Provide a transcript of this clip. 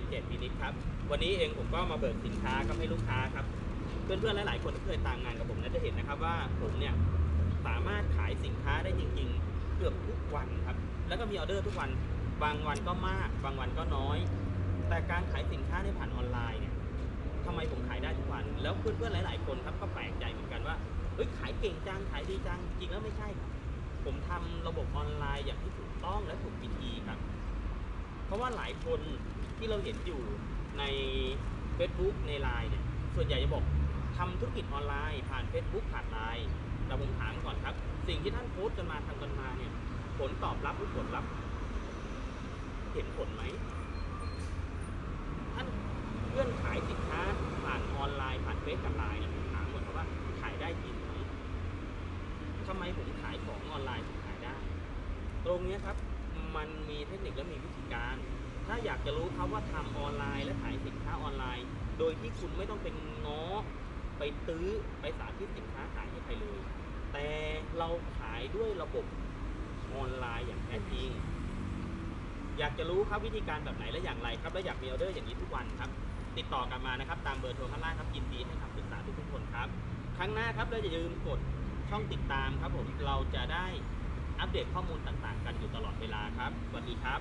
นเจ็ดพินิครับ วันนี้เองผมก็มาเบิกสินค้าครับให้ลูกค้าครับ เพื่อนๆหลายๆคนที่เคยตามงานกับผมน่าจะเห็นนะครับว่าผมเนี่ยสามารถขายสินค้าได้จริง ๆ เกือบทุกวันครับ แล้วก็มีออเดอร์ทุกวัน บางวันก็มาก บางวันก็น้อย แต่การขายสินค้าในผ่านออนไลน์เนี่ยทำไมผมขายได้ทุกวัน แล้วเพื่อนๆหลาย ๆ คนครับก็แปลกใจเหมือนกันว่าเฮ้ยขายเก่งจังขายดีจังจริงแล้วไม่ใช่ครับผมทำระบบออนไลน์อย่างที่ถูกต้องและถูกวิธีครับ เพราะว่าหลายคน ที่เราเห็นอยู่ใน Facebook ในไลน์เนี่ยส่วนใหญ่จะบอกทำธุรกิจออนไลน์ ผ่าน Facebook ผ่านไลน์แต่ผมถามก่อนครับ สิ่งที่ท่านโพสต์กันมาทำกันมาเนี่ย ผลตอบรับหรือผลลัพธ์เห็นผลไหมท่านเพื่อนขายสินค้าผ่านออนไลน์ผ่านเฟซกับไลน์เนี่ยผมถามหมดครับว่าขายได้จริงไหมทำไมผมขายของออนไลน์ถึงขายได้ ตรงนี้ครับ มันมีเทคนิคและ อยากจะรู้ครับว่าทำออนไลน์และขายสินค้าออนไลน์ โดยที่คุณไม่ต้องเป็นง้อไปตื้อไปสาธิตสินค้าขายให้ใครเลย แต่เราขายด้วยระบบออนไลน์อย่างแท้จริง อยากจะรู้ครับวิธีการแบบไหนและอย่างไรครับและอยากมีออเดอร์อย่างนี้ทุกวันครับ ติดต่อกันมานะครับ ตามเบอร์โทรข้างล่างครับยินดีให้คำปรึกษาทุกๆคนครับ ครั้งหน้าครับเราจะยืมกดช่องติดตามครับผมเราจะได้อัปเดตข้อมูลต่างๆ กันอยู่ตลอดเวลาครับสวัสดีครับ